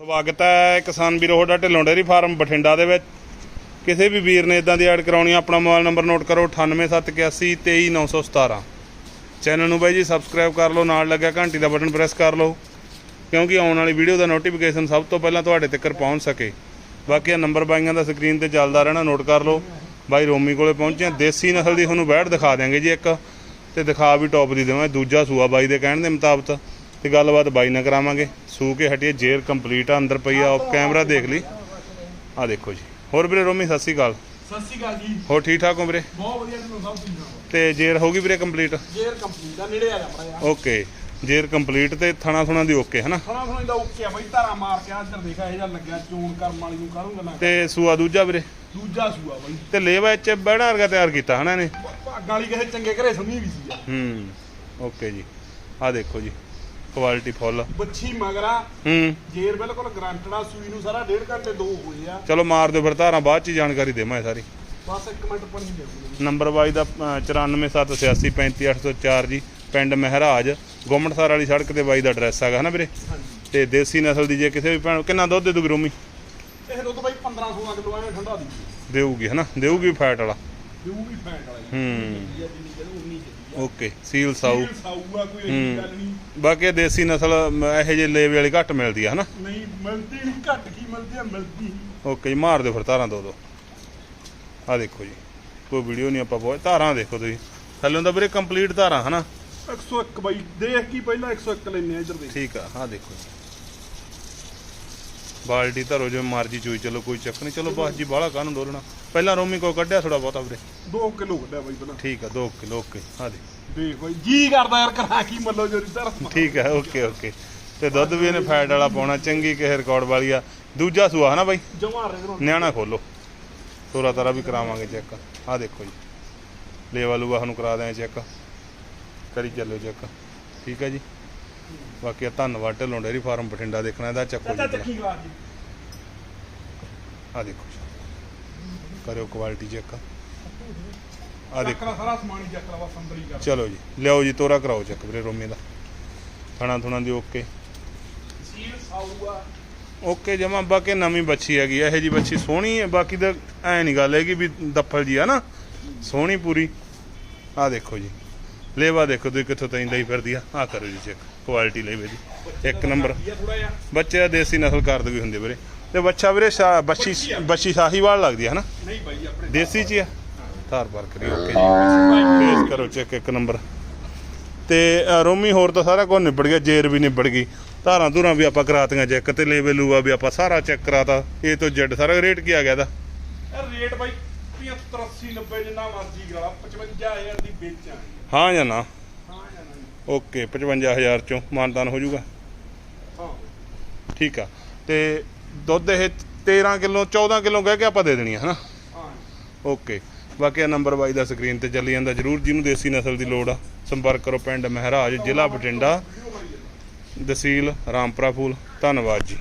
ਸਵਾਗਤ ਹੈ ਕਿਸਾਨ ਵੀਰੋ ਤੁਹਾਡਾ ਢਿੱਲੋਂ ਡੇਅਰੀ ਫਾਰਮ ਬਠਿੰਡਾ ਦੇ ਵਿੱਚ। ਕਿਸੇ ਵੀ ਵੀਰ ਨੇ ਇਦਾਂ ਦੀ ਐਡ ਕਰਾਉਣੀ ਆ, ਆਪਣਾ ਮੋਬਾਈਲ ਨੰਬਰ ਨੋਟ ਕਰੋ 9871823917 ਚੈਨਲ ਨੂੰ ਬਾਈ ਜੀ ਸਬਸਕ੍ਰਾਈਬ ਕਰ ਲਓ ਨਾਲ ਲੱਗਿਆ ਘੰਟੀ ਦਾ ਬਟਨ ਪ੍ਰੈਸ ਕਰ ਲਓ ਕਿਉਂਕਿ ਆਉਣ ਵਾਲੀ ਵੀਡੀਓ ਦਾ ਨੋਟੀਫਿਕੇਸ਼ਨ ਸਭ ਤੋਂ ਪਹਿਲਾਂ ਤੁਹਾਡੇ ਤੱਕ ਪਹੁੰਚ ਸਕੇ। ਬਾਕੀ ਆ ਨੰਬਰ ਬਾਈਆਂ ਦਾ ਸਕਰੀਨ ਤੇ ਚੱਲਦਾ ਰਹਿਣਾ ਨੋਟ ਕਰ ਲਓ। ਬਾਈ ਰੋਮੀ ਕੋਲੇ ਪਹੁੰਚੇ ਦੇਸੀ ਨਸਲ ਦੀ ਤੁਹਾਨੂੰ ਬੈੜ ਦਿਖਾ ਦਿਆਂਗੇ ਜੀ ਇੱਕ ਤੇ ਦਿਖਾ ਵੀ ਟੌਪ ਦੀ ਦੇਵਾਂ ਦੂਜਾ ਸੂਆ ਬਾਈ ਦੇ ਕਹਿਣ ਦੇ ਮੁਤਾਬਕ। ਤੇ ਗੱਲਬਾਤ ਬਾਈ ਨਾਲ ਕਰਾਵਾਂਗੇ। ਸੂ ਕੇ ਹਟੀਏ ਜੇਰ ਕੰਪਲੀਟ ਆ ਅੰਦਰ ਪਈ ਆ ਆਫ ਕੈਮਰਾ ਦੇਖ ਲਈ। ਆ ਦੇਖੋ ਜੀ। ਹੋਰ ਵੀਰੇ ਰੋਮੀ ਸਤਿ ਸ਼੍ਰੀ ਅਕਾਲ। ਸਤਿ ਸ਼੍ਰੀ ਅਕਾਲ ਜੀ। ਹੋਰ ਠੀਕ ਠਾਕ ਹੋ ਵੀਰੇ? ਬਹੁਤ ਵਧੀਆ ਤੁਹਾਨੂੰ ਸਭ ਸੁਣਾਓ ਤੇ ਜੇਰ ਹੋ ਗਈ ਵੀਰੇ ਕੰਪਲੀਟ ਜੇਰ ਕੰਪਨੀ ਦਾ ਨੇੜੇ ਆ ਜਾ ਮੜਾ ਓਕੇ। ਜੇਰ ਕੰਪਲੀਟ ਤੇ ਥਣਾ ਥੁਣਾ ਦੀ ਓਕੇ ਹਨਾ? ਖਾਣਾ ਖਾਣਾ ਦਾ ਓਕੇ ਆ ਬਈ ਧਾਰਾ ਮਾਰ ਕੇ ਆਦਰ ਦੇਖਾ ਇਹ ਜਾਂ ਲੱਗਿਆ ਚੂਨ ਕਰਮ ਵਾਲੀ ਨੂੰ ਕਰੂੰਗਾ ਨਾ ਤੇ ਸੂਆ ਦੂਜਾ ਵੀਰੇ? ਦੂਜਾ ਸੂਆ ਬਈ। ਤੇ ਲੇਵਾ ਚ ਬੜਾ ਵਰਗਾ ਤਿਆਰ ਕੀਤਾ ਹਨਾ ਇਹਨੇ? ਅੱਗ ਵਾਲੀ ਕਿਸੇ ਚੰਗੇ ਘਰੇ ਸੁਣੀ ਵੀ ਸੀ। ਹੂੰ ਓਕੇ ਜੀ। ਆ ਦੇਖੋ ਜੀ। ਕੁਆਲਿਟੀ ਫੁੱਲ ਬੱਚੀ ਮਗਰਾ ਹੂੰ। ਜੇਰ ਬਿਲਕੁਲ ਗਰੰਟਡ ਆ ਸੂਈ ਨੂੰ ਸਾਰਾ ਡੇਢ ਘੰਟੇ ਦੋ ਹੋਏ ਆ। ਚਲੋ ਮਾਰ ਦਿਓ ਫਿਰ ਧਾਰਾਂ ਬਾਅਦ ਚ ਹੀ ਜਾਣਕਾਰੀ ਦੇਵਾਂ ਇਹ ਸਾਰੀ। ਬਸ ਇੱਕ ਮਿੰਟ ਪਾਣੀ ਦੇ ਨੰਬਰ ਬਾਈ ਦਾ ਅ, 9478835808 ਜੀ ਪਿੰਡ ਮਹਿਰਾਜ ਗੋਮਟਸਰ ਵਾਲੀ ਸੜਕ ਤੇ ਬਾਈ ਦਾ ਐਡਰੈਸ ਹੈਗਾ ਹਨਾ ਵੀਰੇ? ਤੇ ਦੇਸੀ ਨਸਲ ਦੀ ਜੇ ਕਿਸੇ ਵੀ ਭੈਣ ਕਿੰਨਾ ਦੁੱਧ ਦੇ ਦੂ ਗਰੋਮੀ ਇਹ ਦੁੱਧ ਬਈ 15 16 ਕਿਲੋ ਐਵੇਂ ਠੰਡਾ ਦੀ। ਦੇਊਗੀ ਹਨਾ? ਦੇਊਗੀ ਫੈਟ ਵਾਲਾ। ਦਿਊ ਵੀ ਫੈਂਟ ਵਾਲਾ ਹੂੰ। ਜੀ ਜਿੰਨੀ ਜਿਹਨੂੰ ਉਨੀ ਚੱਲੀ ਓਕੇ ਸੀਲ ਸਾਊ। ਆ ਸਾਊ ਆ ਕੋਈ ਇਹੀ ਗੱਲ ਨਹੀਂ। ਬਾਕੀ ਦੇਸੀ ਨਸਲ ਮ, ਇਹੋ ਜਿਹੇ ਲੇਵੇ ਵਾਲੀ ਘੱਟ ਮਿਲਦੀ ਆ ਹਨਾ? ਨਹੀਂ ਮਿਲਦੀ ਨਹੀਂ ਘੱਟ ਕੀ ਮਿਲਦੀ ਆ ਮਿਲਦੀ ਓਕੇ ਜੀ ਮਾਰ ਦਿਓ ਫਿਰ ਧਾਰਾਂ ਦੋ ਦੋ। ਆ ਦੇਖੋ ਜੀ ਕੋਈ ਵੀਡੀਓ ਨਹੀਂ ਆਪਾਂ ਬਹੁਤ ਧਾਰਾਂ ਦੇਖੋ ਤੁਸੀਂ। ਥੱਲੇ ਹੁੰਦਾ ਵੀਰੇ ਕੰਪਲੀਟ ਧਾਰਾਂ ਹਨਾ? 101 ਬਾਈ ਦੇਖ ਕੀ ਪਹਿਲਾਂ 101 ਲੈਨੇ ਆ ਇੱਧਰ ਦੇਖ ਠੀਕ ਆ ਆ ਦੇਖੋ ਜੀ। ਬਾਲਟੀ ਧਰੋ ਜਿਵੇਂ ਮਰਜ਼ੀ ਚੋਈ ਚਲੋ ਕੋਈ ਚੱਕ ਨਹੀਂ ਚਲੋ ਬਸ ਜੀ ਬਾਹਲਾ ਕਾਹਨੂੰ ਡੋਲਣਾ। ਪਹਿਲਾਂ ਰੋਮੀ ਕੋ ਕੱਢਿਆ ਥੋੜਾ ਬਹੁਤਾ ਵੀਰੇ। 2 ਕਿਲੋ ਕੱਢਿਆ ਬਾਈ ਪਹਿਲਾਂ। ਠੀਕ ਆ 2 ਕਿਲੋ ਓਕੇ ਆ ਦੇ ਦੇਖ ਬਾਈ ਜੀ ਕਰਦਾ ਯਾਰ ਕਰਾਂ ਕੀ ਮੱਲੋ ਜੋਰੀ ਧਰਮ ਠੀਕ ਆ ਓਕੇ ਓਕੇ। ਤੇ ਦੁੱਧ ਵੀ ਇਹਨੇ ਫੈਟ ਵਾਲਾ ਪਾਉਣਾ ਚੰਗੀ ਕਿਸੇ ਰਿਕਾਰਡ ਵਾਲੀ ਆ। ਦੂਜਾ ਸੂਆ ਹਨਾ ਬਾਈ? ਜਮਾ ਰੇ ਕਰੋ ਨਿਆਣਾ ਖੋਲੋ। ਤੋਰਾ ਤਾਰਾ ਵੀ ਕਰਾਵਾਂਗੇ ਚੈੱਕ। ਆ ਦੇਖੋ ਜੀ। ਲੇਵਾ ਲੂਆ ਸਾਨੂੰ ਕਰਾ ਦਿਆਂ ਚੈੱਕ। ਕਰੀ ਚੱਲੋ ਚੈੱਕ। ਠੀਕ ਹੈ ਜੀ। ਬਾਕੀ ਧੰਨਵਾਦ ਢਿੱਲੋਂ ਡੇਅਰੀ ਫਾਰਮ ਬਠਿੰਡਾ ਦੇਖਣਾ ਇਹਦਾ ਚੱਕੋ ਜੀ ਆ ਦੇਖੋ ਕਰਿਓ ਕੁਆਲਿਟੀ ਚੈੱਕ ਆ ਦੇਖੋ ਸਾਰਾ ਸਮਾਨ ਹੀ ਚੱਕ ਲਵਾ ਸੰਦਰੀ ਕਰ। ਚਲੋ ਜੀ ਲਿਆਓ ਜੀ ਤੋਰਾ ਕਰਾਓ ਚੈੱਕ ਵੀਰੇ ਰੋਮੀ ਦਾ। ਥਣਾ ਥੁਣਾ ਦੀ ਓਕੇ। ਸੀਲ ਓਕੇ ਜਮਾ ਬਾਕੀ ਨਵੀਂ ਬੱਚੀ ਹੈਗੀ ਇਹੋ ਜੀ ਬੱਚੀ ਸੋਹਣੀ ਹੈ ਬਾਕੀ ਤਾਂ ਐ ਨਹੀਂ ਗੱਲ ਹੈਗੀ ਵੀ ਦੱਫਲ ਜੀ ਆ ਨਾ। ਸੋਹਣੀ ਪੂਰੀ। ਆ ਦੇਖੋ ਜੀ ਲੇਵਾ ਦੇਖੋ ਤੁਸੀਂ ਕਿੱਥੋਂ ਤਾਈਂ ਲਈ ਫਿਰਦੀ ਆ। ਆ ਕਰੋ ਜੀ ਚੈੱਕ ਕੁਆਲਿਟੀ ਲੇਵੇ ਦੀ ਇੱਕ ਨੰਬਰ ਬੱਚੇ ਦਾ ਦੇਸੀ ਨਸਲ ਕਰਦ ਵੀ ਹੁੰਦੇ ਵੀਰੇ। ਤੇ ਬੱਚਾ ਵੀਰੇ ਬੱਚੀ ਬੱਚੀ ਸਾਹੀਵਾਲ ਲੱਗਦੀ ਹੈ ਹਨਾ? ਨਹੀਂ ਬਾਈ ਆਪਣੇ ਦੇਸੀ ਚ ਆ? ਧਾਰ ਪਾਰ ਕਰੀ ਓਕੇ ਜੀ। ਫੇਸ ਕਰੋ ਚੈੱਕ ਇੱਕ ਨੰਬਰ। ਤੇ ਰੋਮੀ ਹੋਰ ਤਾਂ ਸਾਰਾ ਕੁਝ ਨਿਬੜ ਗਿਆ ਜੇਰ ਵੀ ਨਿਬੜ ਗਈ। ਧਾਰਾਂ ਧੁਰਾਂ ਵੀ ਆਪਾਂ ਕਰਾਤੀਆਂ ਚੈੱਕ ਤੇ ਲੇਵੇ ਲੂਆ ਵੀ ਆਪਾਂ ਸਾਰਾ ਚੈੱਕ ਕਰਾਤਾ। ਇਹ ਤੋਂ ਜੈਡ ਸਾਰਾ ਰੇਟ ਕੀ ਆ ਗਿਆ ਦਾ ਰੇਟ ਬਾਈ 75 80 90 ਜਿੰਨਾ ਮਰਜ਼ੀ ਕਰਾ 55000 ਦੀ ਵੇਚਾਂਗੇ ਹਾਂ ਜਾਂ ਨਾ? ਹਾਂ ਜਾਂ ਨਹੀਂ ਓਕੇ 55000 ਚੋਂ ਮਾਨਦਾਨ ਹੋ ਜਾਊਗਾ। ਹਾਂ। ਠੀਕ ਆ। ਤੇ ਦੁੱਧ ਇਹ 13 ਕਿਲੋ 14 ਕਿਲੋ ਕਹਿ ਕੇ ਆਪਾਂ ਦੇ ਦੇਣੀ ਆ ਹਨਾ? ਹਾਂ ਓਕੇ। ਬਾਕੀ ਇਹ ਨੰਬਰ ਬਾਈ ਦਾ ਸਕਰੀਨ ਤੇ ਚੱਲੀ ਜਾਂਦਾ ਜਰੂਰ ਜਿਹਨੂੰ ਦੇਸੀ ਨਸਲ ਦੀ ਲੋੜ ਆ ਸੰਪਰਕ ਕਰੋ ਪਿੰਡ ਮਹਿਰਾਜ ਜ਼ਿਲ੍ਹਾ ਬਠਿੰਡਾ ਤਹਿਸੀਲ ਰਾਮਪੁਰਾ ਫੂਲ। ਧੰਨਵਾਦ ਜੀ।